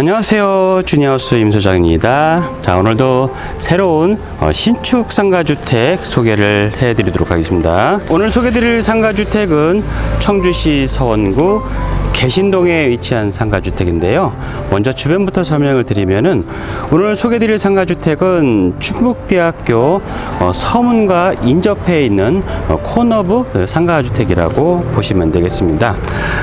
안녕하세요. 주니하우스 임소장입니다. 자, 오늘도 새로운 어, 신축 상가주택 소개를 해드리도록 하겠습니다. 오늘 소개드릴 상가주택은 청주시 서원구 개신동에 위치한 상가주택인데요. 먼저 주변부터 설명을 드리면은 오늘 소개드릴 상가주택은 충북대학교 어, 서문과 인접해 있는 어, 코너브 상가주택이라고 보시면 되겠습니다.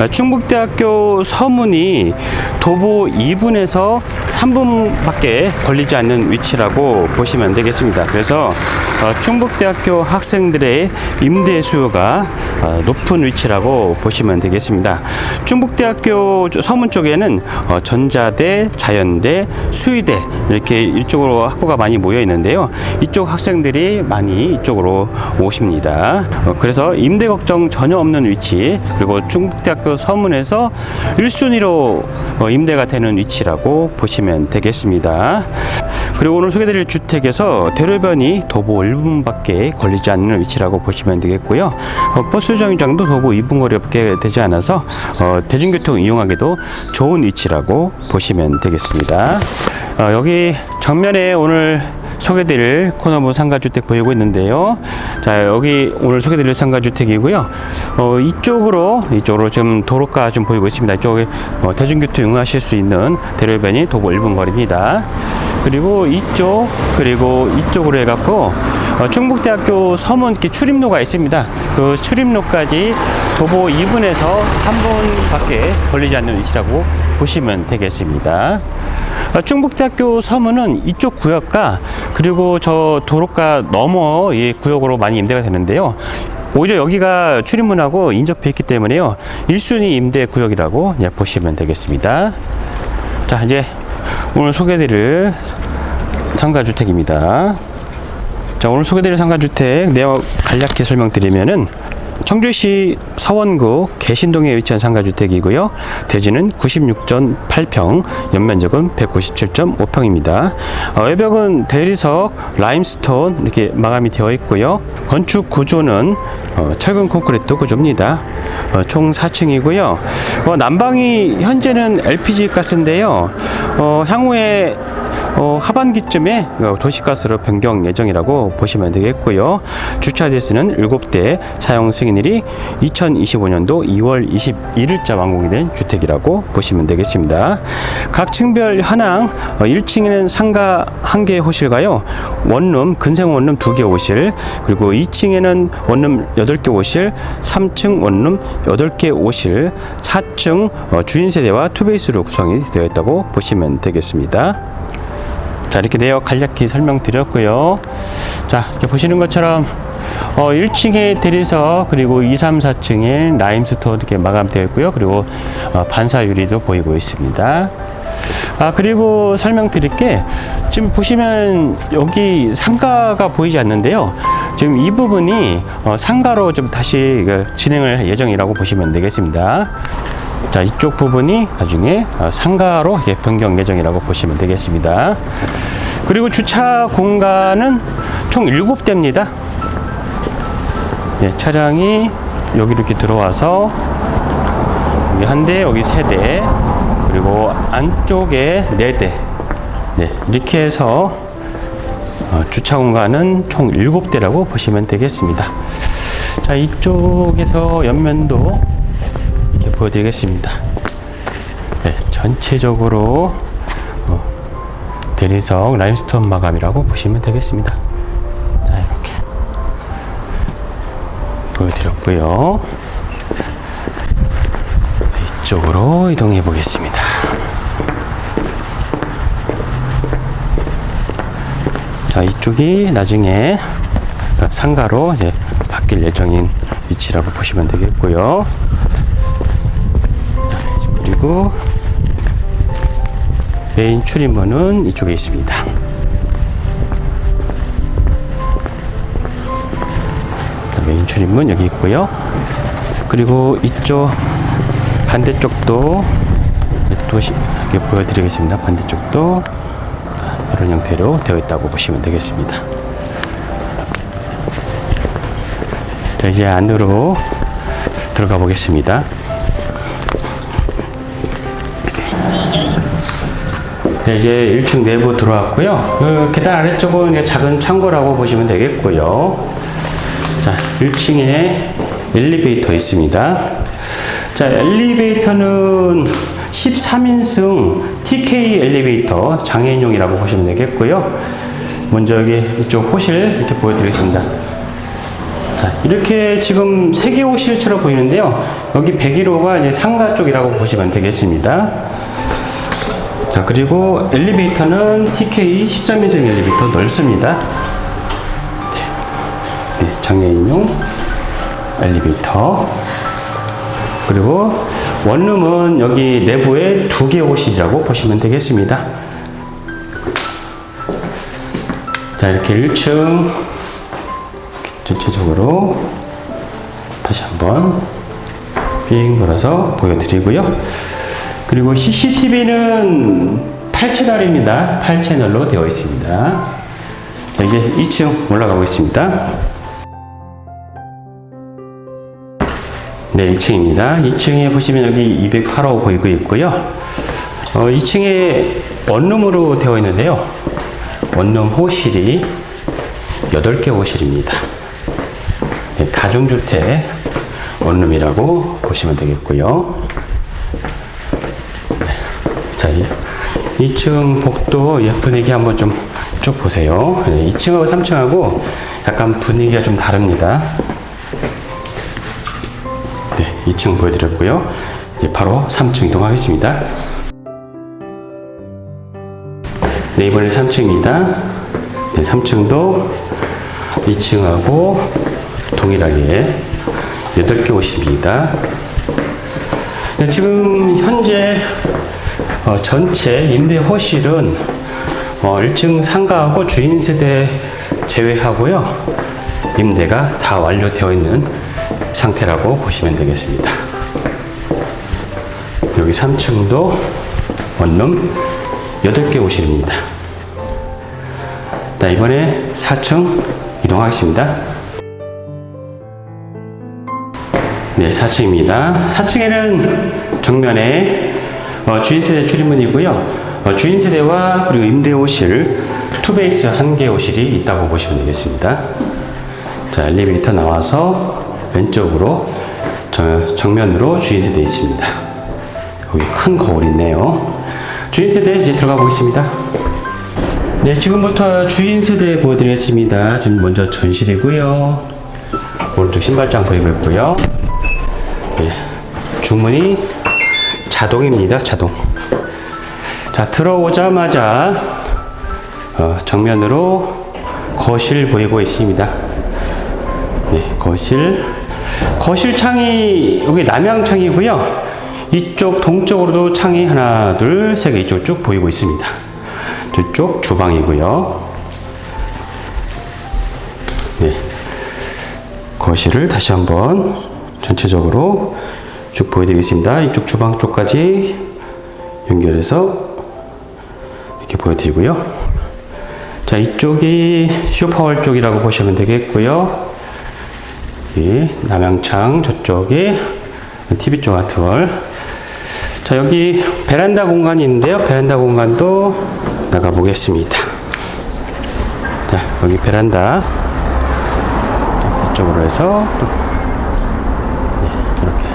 어, 충북대학교 서문이 도보 2분에서 3분밖에 걸리지 않는 위치라고 보시면 되겠습니다. 그래서 어, 충북대학교 학생들의 임대 수요가 어, 높은 위치라고 보시면 되겠습니다. 충 북대학교 서문 쪽에는 어, 전자대, 자연대, 수의대 이렇게 이쪽으로 학부가 많이 모여 있는데요. 이쪽 학생들이 많이 이쪽으로 오십니다. 어, 그래서 임대 걱정 전혀 없는 위치 그리고 충북대학교 서문에서 1순위로 어, 임대가 되는 위치라고 보시면 되겠습니다. 그리고 오늘 소개드릴 주택에서 대로변이 도보 1분밖에 걸리지 않는 위치라고 보시면 되겠고요. 어, 버스 정류장도 도보 2분 거리밖에 되지 않아서 어, 대중교통 이용하기도 좋은 위치라고 보시면 되겠습니다. 어, 여기 정면에 오늘 소개드릴 코너부 상가주택 보이고 있는데요. 자, 여기 오늘 소개드릴 상가주택이고요. 어, 이쪽으로, 이쪽으로 지금 도로가 좀 보이고 있습니다. 이쪽에 어, 대중교통 이용하실 수 있는 대로변이 도보 1분 거리입니다. 그리고 이쪽, 그리고 이쪽으로 해갖고 어, 충북대학교 서문 이렇게 출입로가 있습니다. 그 출입로까지 도보 2분에서 3분밖에 걸리지 않는 위치라고 보시면 되겠습니다. 어, 충북대학교 서문은 이쪽 구역과 그리고 저 도로가 넘어 이 구역으로 많이 임대가 되는데요. 오히려 여기가 출입문하고 인접해 있기 때문에요. 1순위 임대 구역이라고 예, 보시면 되겠습니다. 자, 이제 오늘 소개드릴 상가주택입니다. 자, 오늘 소개드릴 상가주택 내용 간략히 설명드리면은 청주시 서원구 개신동에 위치한 상가주택이고요. 대지는 96.8평, 연면적은 197.5평입니다. 어, 외벽은 대리석, 라임스톤 이렇게 마감이 되어 있고요. 건축 구조는 어, 철근 콘크리트 구조입니다. 어, 총 4층이고요. 어, 난방이 현재는 LPG 가스인데요. 어, 향후에 어, 하반기쯤에 어, 도시가스로 변경 예정이라고 보시면 되겠고요. 주차 대수는 7대, 사용 승인일이 2025년도 2월 21일자 완공이 된 주택이라고 보시면 되겠습니다. 각 층별 현황 어, 1층에는 상가 1개 호실가요. 원룸, 근생 원룸 2개 호실, 그리고 2층에는 원룸 8개 호실, 3층 원룸 8개 호실, 4층 어, 주인 세대와 투베이스로 구성이 되어 있다고 보시면 되겠습니다. 자 이렇게 내역 간략히 설명드렸고요. 자 이렇게 보시는 것처럼 어, 1층에 대리석 그리고 2, 3, 4층에 라임스톤 이렇게 마감되어 있고요. 그리고 어, 반사 유리도 보이고 있습니다. 아 그리고 설명드릴 게 지금 보시면 여기 상가가 보이지 않는데요. 지금 이 부분이 어, 상가로 좀 다시 그 진행을 할 예정이라고 보시면 되겠습니다 자 이쪽 부분이 나중에 어, 상가로 변경 예정이라고 보시면 되겠습니다. 그리고 주차 공간은 총 7대입니다. 네, 차량이 여기 이렇게 들어와서 여기 한 대, 여기 세 대, 그리고 안쪽에 네 대. 네, 이렇게 해서 어, 주차 공간은 총 7대라고 보시면 되겠습니다. 자, 이쪽에서 옆면도 이렇게 보여드리겠습니다. 네, 전체적으로 어, 대리석 라임스톤 마감이라고 보시면 되겠습니다. 자, 이렇게 보여드렸고요. 이쪽으로 이동해 보겠습니다. 자, 이쪽이 나중에 상가로 바뀔 예정인 위치라고 보시면 되겠고요. 그리고 메인 출입문은 이쪽에 있습니다. 메인 출입문 여기 있고요. 그리고 이쪽 반대쪽도 또 시- 이렇게 보여드리겠습니다. 반대쪽도 이런 형태로 되어 있다고 보시면 되겠습니다. 자 이제 안으로 들어가 보겠습니다. 네, 이제 1층 내부 들어왔고요. 그 계단 아래쪽은 작은 창고라고 보시면 되겠고요. 자, 1층에 엘리베이터 있습니다. 자, 엘리베이터는 13인승 TK 엘리베이터 장애인용이라고 보시면 되겠고요. 먼저 여기 이쪽 호실 이렇게 보여드리겠습니다. 자, 이렇게 지금 세개 호실처럼 보이는데요. 여기 101호가 이제 상가 쪽이라고 보시면 되겠습니다. 자, 그리고 엘리베이터는 TK 13인승 엘리베이터 넓습니다. 네, 네, 장애인용 엘리베이터. 그리고 원룸은 여기 내부에 두 개 호실이라고 보시면 되겠습니다. 자, 이렇게 1층 전체적으로 다시 한번 빙 돌아서 보여드리고요. 그리고 CCTV는 8채널입니다. 8채널로 되어 있습니다. 자, 이제 2층 올라가 보겠습니다. 네, 2층입니다. 2층에 보시면 여기 208호 보이고 있고요. 어, 2층에 원룸으로 되어 있는데요. 원룸 호실이 8개 호실입니다. 네, 다중주택 원룸이라고 보시면 되겠고요. 네, 자, 2층 복도 예, 분위기 한번 좀 쭉 보세요. 네, 2층하고 3층하고 약간 분위기가 좀 다릅니다. 네, 2층 보여드렸고요. 이제 바로 3층 이동하겠습니다. 네, 이번에 3층입니다. 네, 3층도 2층하고 동일하게 8개 호실입니다. 네, 지금 현재 어, 전체 임대 호실은 어, 1층 상가하고 주인 세대 제외하고요. 임대가 다 완료되어 있는 상태라고 보시면 되겠습니다. 여기 3층도 원룸 8개 호실입니다. 자, 이번에 4층 이동하겠습니다. 네, 4층입니다. 4층에는 정면에 어, 주인 세대 출입문이고요. 어, 주인 세대와 그리고 임대 호실, 투베이스 한 개 호실이 있다고 보시면 되겠습니다. 자, 엘리베이터 나와서 왼쪽으로 저, 정면으로 주인 세대 있습니다. 여기 큰 거울이 있네요. 주인 세대 이제 들어가 보겠습니다. 네, 지금부터 주인 세대 보여드리겠습니다. 지금 먼저 전실이고요. 오른쪽 신발장 보이고 있고요. 네, 주문이 자동입니다. 자동. 자, 들어오자마자 어, 정면으로 거실 보이고 있습니다. 네, 거실. 거실 창이 여기 남향 창이고요. 이쪽 동쪽으로도 창이 하나, 둘, 세 개 이쪽 쭉 보이고 있습니다. 저쪽 주방이고요. 네. 거실을 다시 한번 전체적으로 쭉 보여드리겠습니다. 이쪽 주방 쪽까지 연결해서 이렇게 보여드리고요. 자, 이쪽이 쇼파월 쪽이라고 보시면 되겠고요. 여기 남양창 저쪽이 TV 쪽 아트월. 자, 여기 베란다 공간이 있는데요. 베란다 공간도 나가 보겠습니다. 자, 여기 베란다. 이쪽으로 해서 네, 이렇게.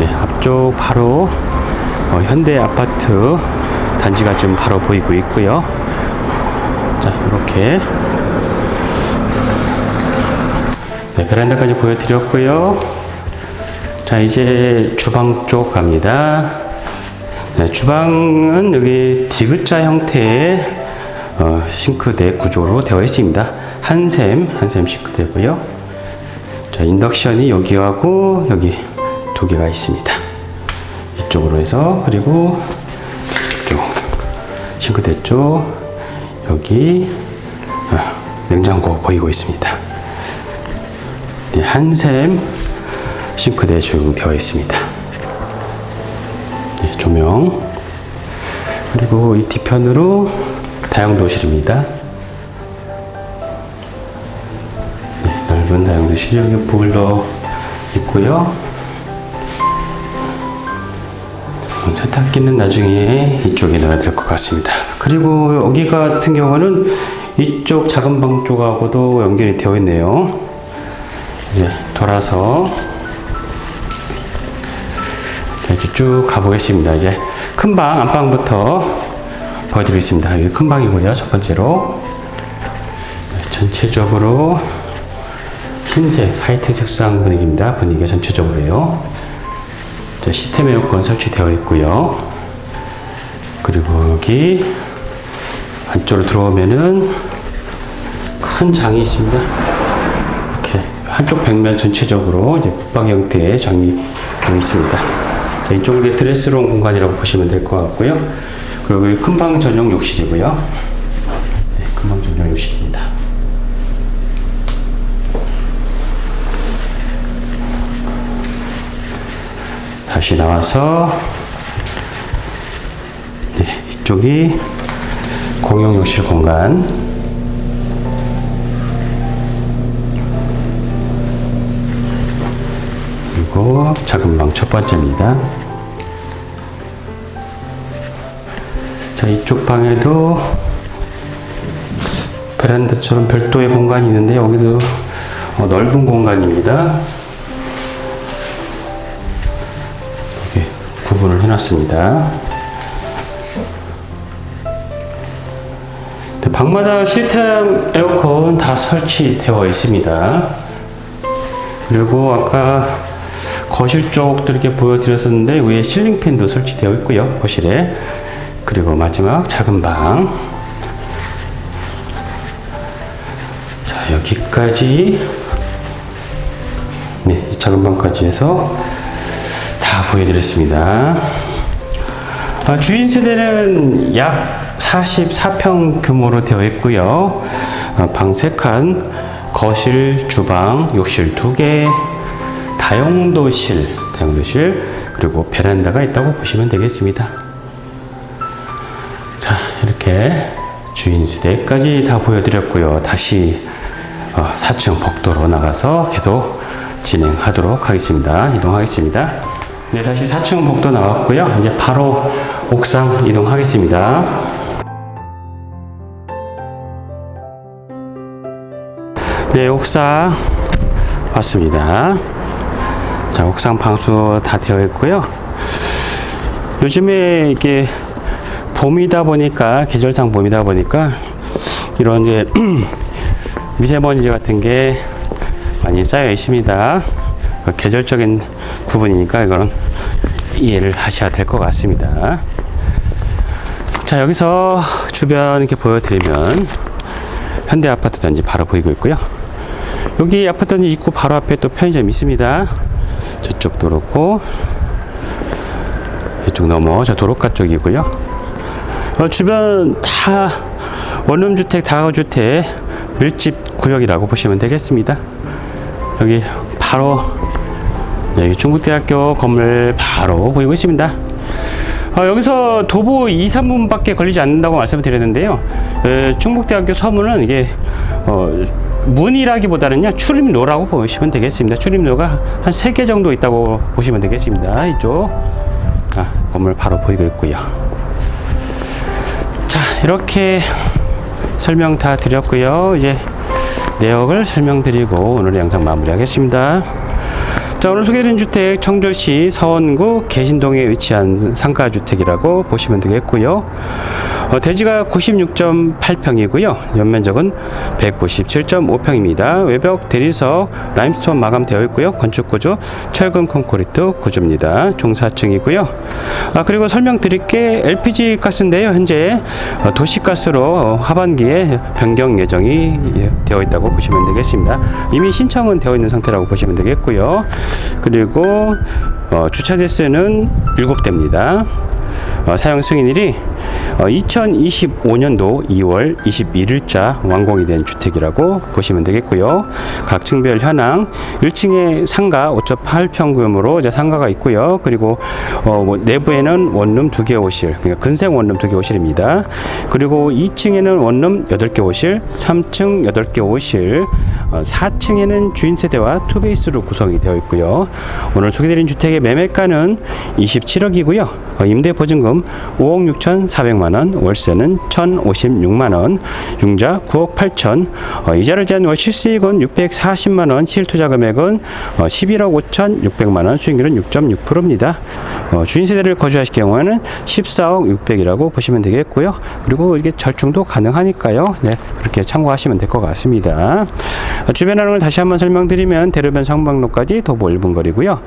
네, 앞 쪽 바로 어, 현대 아파트 단지가 지금 바로 보이고 있고요. 자, 이렇게 네, 베란다까지 보여드렸고요. 자, 이제 주방 쪽 갑니다. 네, 주방은 여기 디귿자 형태의 어, 싱크대 구조로 되어 있습니다. 한샘, 한샘 싱크대고요. 자, 인덕션이 여기하고 여기 두 개가 있습니다. 이쪽으로 해서 그리고 쪽 싱크대 쪽 여기 어, 냉장고 보이고 있습니다. 네, 한샘 싱크대 적용되어 있습니다. 네, 조명 그리고 이 뒤편으로 다용도실입니다. 네, 넓은 다용도실 여기 보일러 있고요. 세탁기는 나중에 이쪽에 넣어야 될 것 같습니다. 그리고 여기 같은 경우는 이쪽 작은 방 쪽하고도 연결이 되어 있네요. 이제 돌아서 자, 이제 쭉 가보겠습니다. 이제 큰 방, 안방부터 보여드리겠습니다. 여기 큰 방이고요. 첫 번째로. 네, 전체적으로 흰색, 하이트 색상 분위기입니다. 분위기가 전체적으로요. 자, 시스템 에어컨 설치되어 있고요. 그리고 여기 안쪽으로 들어오면은 큰 장이 있습니다. 이렇게 한쪽 벽면 전체적으로 이제 붙박 형태의 장이 되어 있습니다. 자, 이쪽은 드레스룸 공간이라고 보시면 될 것 같고요. 그리고 여기 큰방 전용 욕실이고요. 네, 큰방 전용 욕실입니다. 다시 나와서 네, 이쪽이 공용 욕실 공간 그리고 작은 방 첫 번째입니다. 자, 이쪽 방에도 베란다처럼 별도의 공간이 있는데 여기도 어, 넓은 공간입니다. 구분을 해놨습니다. 네, 방마다 시스템 에어컨 다 설치되어 있습니다. 그리고 아까 거실 쪽도 이렇게 보여드렸었는데 위에 실링팬도 설치되어 있고요. 거실에. 그리고 마지막 작은 방. 자, 여기까지. 네, 이 작은 방까지 해서 다 보여드렸습니다. 아, 주인 세대는 약 44평 규모로 되어 있고요. 아, 방 3칸, 거실, 주방, 욕실 2개, 다용도실, 다용도실, 그리고 베란다가 있다고 보시면 되겠습니다. 자, 이렇게 주인 세대까지 다 보여드렸고요. 다시 어, 4층 복도로 나가서 계속 진행하도록 하겠습니다. 이동하겠습니다. 네, 다시 4층 복도 나왔고요. 이제 바로 옥상 이동하겠습니다. 네, 옥상 왔습니다. 자, 옥상 방수 다 되어 있고요. 요즘에 이게 봄이다 보니까 계절상 봄이다 보니까 이런 이제 미세먼지 같은 게 많이 쌓여 있습니다. 그 계절적인 부분이니까 이거는 이해를 하셔야 될 것 같습니다. 자, 여기서 주변 이렇게 보여드리면 현대 아파트 단지 바로 보이고 있고요. 여기 아파트 단지 입구 바로 앞에 또 편의점이 있습니다. 저쪽도 그렇고 이쪽 넘어 저 도로가 쪽이고요. 어, 주변 다 원룸주택, 다가구주택 밀집 구역이라고 보시면 되겠습니다. 여기 바로 네, 여기 중국대학교 건물 바로 보이고 있습니다. 어, 여기서 도보 2, 3분밖에 걸리지 않는다고 말씀을 드렸는데요. 에, 충북대학교 서문은 이게 어, 문이라기보다는요 출입로라고 보시면 되겠습니다. 출입로가 한 3개 정도 있다고 보시면 되겠습니다. 이쪽 아, 건물 바로 보이고 있고요. 자 이렇게 설명 다 드렸고요. 이제 내역을 설명드리고 오늘의 영상 마무리하겠습니다. 자, 오늘 소개해드린 주택 청주시 서원구 개신동에 위치한 상가주택이라고 보시면 되겠고요. 어, 대지가 96.8평이고요. 연면적은 197.5평입니다. 외벽 대리석 라임스톤 마감되어 있고요. 건축 구조 철근 콘크리트 구조입니다. 중 4층이고요. 아, 그리고 설명드릴 게 LPG 가스인데요. 현재 어, 도시가스로 어, 하반기에 변경 예정이 예, 되어 있다고 보시면 되겠습니다. 이미 신청은 되어 있는 상태라고 보시면 되겠고요. 그리고 어, 주차 대수는 7대입니다. 어, 사용 승인일이 2025년도 2월 21일자 완공이 된 주택이라고 보시면 되겠고요. 각 층별 현황 1층에 상가 5.8평균으로 이제 상가가 있고요. 그리고 어, 뭐 내부에는 원룸 2개 호실, 그러니까 근생 원룸 2개 호실입니다. 그리고 2층에는 원룸 8개 호실, 3층 8개 호실, 어, 4층에는 주인 세대와 투베이스로 구성이 되어 있고요. 오늘 소개드린 주택의 매매가는 27억이고요. 어, 임대 보증금 5억 6천 4백만 원, 월세는 1,056만 원, 융자 9억 8천, 어, 이자를 제한 월 실수익은 640만 원, 실투자 금액은 어, 11억 5천 6백만 원, 수익률은 6.6%입니다. 어, 주인 세대를 거주하실 경우에는 14억 6백이라고 보시면 되겠고요. 그리고 이게 절충도 가능하니까요. 네, 그렇게 참고하시면 될 것 같습니다. 어, 주변 걸 다시 한번 설명드리면 대로변 성방로까지 도보 1분 거리고요.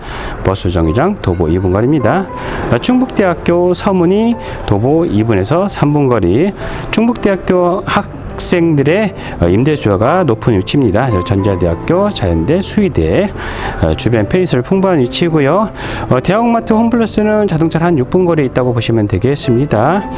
버스 정류장 도보 2분 거리입니다. 어, 충북대학교 서문이 도보 2분에서 3분 거리. 충북대학교 학생들의 어, 임대 수요가 높은 위치입니다. 저 전자대학교, 자연대, 수의대 어, 주변 페이스를 풍부한 위치고요. 어, 대학마트 홈플러스는 자동차로 한 6분 거리에 있다고 보시면 되겠습니다.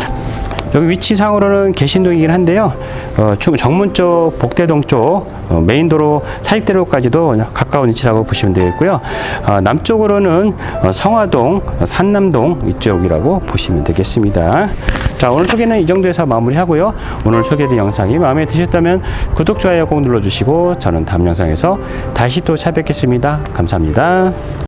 여기 위치상으로는 개신동이긴 한데요. 어, 중- 정문 쪽, 복대동 쪽, 어, 메인도로 사익대로까지도 가까운 위치라고 보시면 되겠고요. 어, 남쪽으로는 어, 성화동, 어, 산남동 이쪽이라고 보시면 되겠습니다. 자, 오늘 소개는 이 정도에서 마무리하고요. 오늘 소개된 영상이 마음에 드셨다면 구독, 좋아요 꼭 눌러주시고 저는 다음 영상에서 다시 또 찾아뵙겠습니다. 감사합니다.